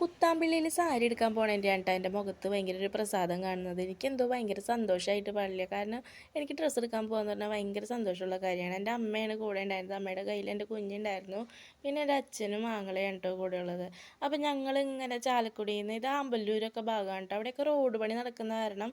കുത്താമ്പിള്ളിയിൽ സാരി എടുക്കാൻ പോകണേന്റെ ആണ്ട്ടാ എന്റെ മുഖത്ത് ഭയങ്കര ഒരു പ്രസാദം കാണുന്നത്. എനിക്കെന്തോ ഭയങ്കര സന്തോഷമായിട്ട് പാടില്ല. കാരണം എനിക്ക് ഡ്രസ്സ് എടുക്കാൻ പോകാന്ന് പറഞ്ഞാൽ ഭയങ്കര സന്തോഷമുള്ള കാര്യമാണ്. എന്റെ അമ്മയാണ് കൂടെ ഉണ്ടായിരുന്നത്. അമ്മയുടെ കയ്യിൽ എന്റെ കുഞ്ഞുണ്ടായിരുന്നു. പിന്നെ എന്റെ അച്ഛനും ആങ്ങളെയാണ് കേട്ടോ കൂടെ ഉള്ളത്. അപ്പം ഞങ്ങൾ ഇങ്ങനെ ചാലക്കുടിയിൽ നിന്ന് ഇത് ആമ്പല്ലൂരൊക്കെ ഭാഗമാണ് കേട്ടോ. അവിടെയൊക്കെ റോഡ് പണി നടക്കുന്ന കാരണം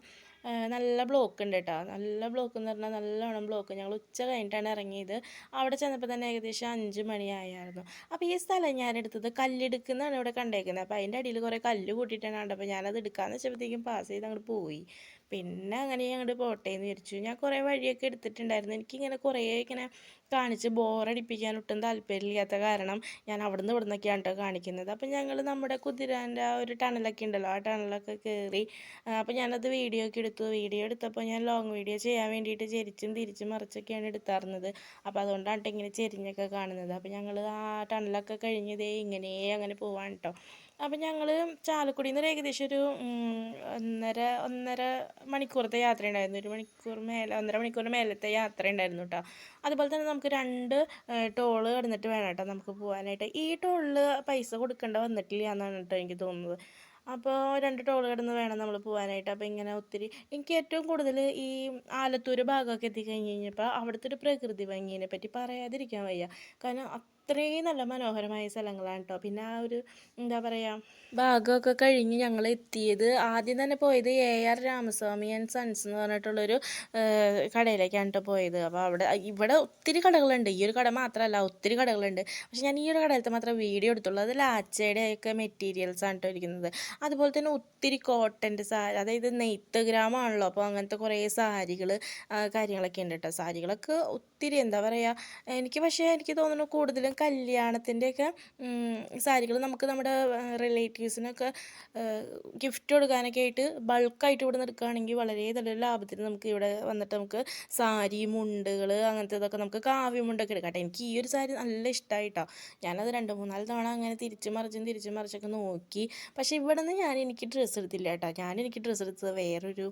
നല്ല ബ്ലോക്ക് ഉണ്ട് കേട്ടോ നല്ല ബ്ലോക്ക് എന്ന് പറഞ്ഞാൽ നല്ലോണം ബ്ലോക്ക്. ഞങ്ങൾ ഉച്ച കഴിഞ്ഞിട്ടാണ് ഇറങ്ങിയത്. അവിടെ ചെന്നപ്പോൾ തന്നെ ഏകദേശം അഞ്ച് മണിയായിരുന്നു അപ്പോൾ ഈ സ്ഥലം ഞാൻ എടുത്തത് കല്ലെടുക്കുന്നതാണ് ഇവിടെ കണ്ടേക്കുന്നത്. അപ്പോൾ അതിന്റെ അടിയിൽ കുറേ കല്ല് കൂട്ടിയിട്ടാണ് കണ്ടപ്പോൾ ഞാനത് എടുക്കാമെന്ന് വെച്ചപ്പോഴത്തേക്കും പാസ് ചെയ്ത് അങ്ങോട്ട് പോയി. പിന്നെ അങ്ങനെ അങ്ങോട്ട് പോട്ടെ എന്ന് വിചാരിച്ചു. ഞാൻ കുറേ വഴിയൊക്കെ എടുത്തിട്ടുണ്ടായിരുന്നു. എനിക്കിങ്ങനെ കുറേ ഇങ്ങനെ കാണിച്ച് ബോറടിപ്പിക്കാൻ ഒട്ടും താല്പര്യമില്ലാത്ത കാരണം ഞാൻ അവിടുന്ന് ഇവിടുന്നൊക്കെയാണ് കേട്ടോ കാണിക്കുന്നത്. അപ്പം ഞങ്ങൾ നമ്മുടെ കുതിരാന്റെ ആ ഒരു ടണലൊക്കെ ഉണ്ടല്ലോ ആ ടണലൊക്കെ കയറി അപ്പം ഞാനത് വീഡിയോ ഒക്കെ എടുത്തു. വീഡിയോ എടുത്തപ്പോൾ ഞാൻ ലോങ് വീഡിയോ ചെയ്യാൻ വേണ്ടിയിട്ട് ചെരിച്ചും തിരിച്ചും മറിച്ചൊക്കെയാണ് എടുത്താറുന്നത്. അപ്പോൾ അതുകൊണ്ടാണ് ഇങ്ങനെ ചെരിഞ്ഞൊക്കെ കാണുന്നത്. അപ്പോൾ ഞങ്ങൾ ആ ടണലൊക്കെ കഴിഞ്ഞ് ദേ ഇങ്ങനെ അങ്ങനെ പോവാണ് കേട്ടോ അപ്പം ഞങ്ങൾ ചാലക്കുടിയിൽ നിന്ന് ഏകദേശം ഒരു ഒന്നര ഒന്നര മണിക്കൂറത്തെ യാത്ര ഉണ്ടായിരുന്നു ഒരു മണിക്കൂർ മേലെ ഒന്നര മണിക്കൂർ മേലത്തെ യാത്ര ഉണ്ടായിരുന്നു കേട്ടോ അതുപോലെ തന്നെ നമുക്ക് രണ്ട് ടോൾ കടന്നിട്ട് വേണം കേട്ടോ നമുക്ക് പോകാനായിട്ട് ഈ ടോളിൽ പൈസ കൊടുക്കേണ്ട വന്നിട്ടില്ല എന്നാണ് കേട്ടോ എനിക്ക് തോന്നുന്നത്. അപ്പോൾ രണ്ട് ടോൾ കിടന്ന് വേണം നമ്മൾ പോകാനായിട്ട് അപ്പോൾ ഇങ്ങനെ ഒത്തിരി എനിക്ക് ഏറ്റവും കൂടുതൽ ഈ ആലത്തൂർ ഭാഗമൊക്കെ എത്തിക്കഴിഞ്ഞ് കഴിഞ്ഞപ്പോൾ അവിടുത്തെ ഒരു പ്രകൃതി ഭംഗിയെ പറ്റി പറയാതിരിക്കാൻ വയ്യ. കാരണം അത്രയും നല്ല മനോഹരമായ സ്ഥലങ്ങളാണ് കേട്ടോ പിന്നെ ആ ഒരു എന്താ പറയുക ഭാഗമൊക്കെ കഴിഞ്ഞ് ഞങ്ങൾ എത്തിയത് ആദ്യം തന്നെ പോയത് A R Ramaswamy and sons എന്ന് പറഞ്ഞിട്ടുള്ളൊരു കടയിലേക്കാണ് കേട്ടോ പോയത്. അപ്പോൾ അവിടെ ഇവിടെ ഒത്തിരി കടകളുണ്ട്. ഈ ഒരു കട മാത്രമല്ല ഒത്തിരി കടകളുണ്ട്. പക്ഷെ ഞാൻ ഈ ഒരു കടയിലത്തെ മാത്രം വീഡിയോ എടുത്തുള്ളൂ. അത് ലാച്ചയുടെ ഒക്കെ മെറ്റീരിയൽസ് ആണ് കേട്ടോ ഇരിക്കുന്നത്. അതുപോലെ തന്നെ ഒത്തിരി കോട്ടന്റെ സാരി അതായത് നെയ്ത്ത് ഗ്രാമമാണല്ലോ അപ്പോൾ അങ്ങനത്തെ കുറേ സാരികൾ കാര്യങ്ങളൊക്കെ ഉണ്ട് കേട്ടോ സാരികളൊക്കെ ഒത്തിരി എന്താ പറയുക എനിക്ക് പക്ഷേ എനിക്ക് തോന്നുന്നു കൂടുതലും കല്യാണത്തിന്റെയൊക്കെ സാരികൾ നമുക്ക് നമ്മുടെ റിലേറ്റീവ്സിനൊക്കെ ഗിഫ്റ്റ് കൊടുക്കാനൊക്കെ ആയിട്ട് ബൾക്കായിട്ട് ഇവിടെ നിൽക്കുകയാണെങ്കിൽ വളരെ നല്ല ലാഭത്തിന് നമുക്ക് ഇവിടെ വന്നിട്ട് നമുക്ക് സാരി മുണ്ടുകൾ അങ്ങനത്തെ ഇതൊക്കെ നമുക്ക് കാവ്യമുണ്ടൊക്കെ എടുക്കാം. കേട്ടോ എനിക്ക് ഈ ഒരു സാരി നല്ല ഇഷ്ടമായിട്ടോ ഞാനത് രണ്ട് മൂന്നാൽ തവണ അങ്ങനെ തിരിച്ചു മറിച്ചും തിരിച്ചും മറിച്ചൊക്കെ നോക്കി. പക്ഷേ ഇവിടെ നിന്ന് ഞാൻ എനിക്ക് ഡ്രസ്സ് എടുത്തില്ല കേട്ടോ ഞാൻ എനിക്ക് ഡ്രസ്സ് എടുത്തത് വേറൊരു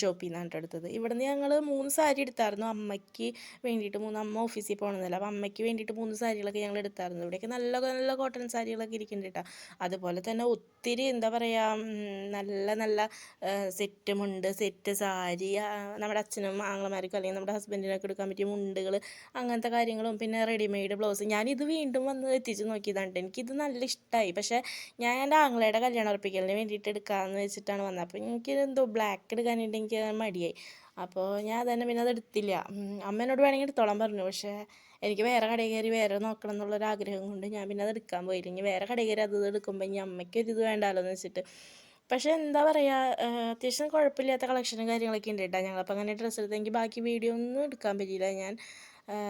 ഷോപ്പിൽ നിന്നാണ് കേട്ടോ എടുത്തത്. ഇവിടുന്ന് ഞങ്ങൾ മൂന്ന് സാരി എടുത്തായിരുന്നു അമ്മയ്ക്ക് വേണ്ടിയിട്ട് മൂന്ന് അമ്മ ഓഫീസിൽ പോകണമെന്നില്ല അപ്പോൾ അമ്മയ്ക്ക് വേണ്ടിയിട്ട് മൂന്ന് സാരികളൊക്കെ ഞങ്ങൾ എടുത്തായിരുന്നു. ഇവിടെയൊക്കെ നല്ല നല്ല കോട്ടൺ സാരികളൊക്കെ ഇരിക്കുന്നുണ്ട് കേട്ടോ അതുപോലെ തന്നെ ഒത്തിരി എന്താ പറയുക നല്ല നല്ല സെറ്റ് മുണ്ട് സെറ്റ് സാരി നമ്മുടെ അച്ഛനും ആങ്ങളമാർക്കും അല്ലെങ്കിൽ നമ്മുടെ ഹസ്ബൻഡിനൊക്കെ എടുക്കാൻ പറ്റിയ മുണ്ടുകൾ അങ്ങനത്തെ കാര്യങ്ങളും പിന്നെ റെഡിമെയ്ഡ് ബ്ലൗസ് ഞാനിത് വീണ്ടും വന്ന് എത്തിച്ച് നോക്കിയതാണ്. എനിക്കിത് നല്ല ഇഷ്ടമായി പക്ഷേ ഞാൻ എന്റെ ആങ്ങളയുടെ കല്യാണം ഉറപ്പിക്കലിന് വേണ്ടിയിട്ട് എടുക്കാമെന്ന് വെച്ചിട്ടാണ് വന്നത്. അപ്പോൾ എനിക്ക് എന്തോ ബ്ലാക്ക് എടുക്കാനായിട്ട് എനിക്ക് മടിയായി. അപ്പോൾ ഞാൻ തന്നെ പിന്നെ അത് എടുത്തില്ല. അമ്മേനോട് വേണമെങ്കിൽ എടുത്തോളാൻ പറഞ്ഞു. പക്ഷേ എനിക്ക് വേറെ കടയിൽ കയറി വേറെ നോക്കണം എന്നുള്ളൊരു ആഗ്രഹം കൊണ്ട് ഞാൻ പിന്നെ അത് എടുക്കാൻ പോയില്ല. ഇനി വേറെ കടയിൽ കയറി അത് എടുക്കുമ്പോൾ ഇനി അമ്മയ്ക്ക് ഒരു ഇത് വേണ്ടാലോ എന്ന് വെച്ചിട്ട്. പക്ഷേ എന്താ പറയുക അത്യാവശ്യം കുഴപ്പമില്ലാത്ത കളക്ഷനും കാര്യങ്ങളൊക്കെ ഉണ്ട് കേട്ടോ. ഞങ്ങളപ്പോൾ അങ്ങനെ ഡ്രസ്സ് എടുത്തെങ്കിൽ ബാക്കി വീഡിയോ ഒന്നും എടുക്കാൻ പറ്റിയില്ല. ഞാൻ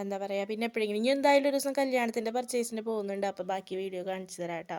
എന്താ പറയുക പിന്നെ എപ്പോഴെങ്കിലും ഇനി എന്തായാലും ഒരു ദിവസം കല്യാണത്തിന്റെ പർച്ചേസിന് പോകുന്നുണ്ട്. അപ്പോൾ ബാക്കി വീഡിയോ കാണിച്ചു തരാം കേട്ടോ.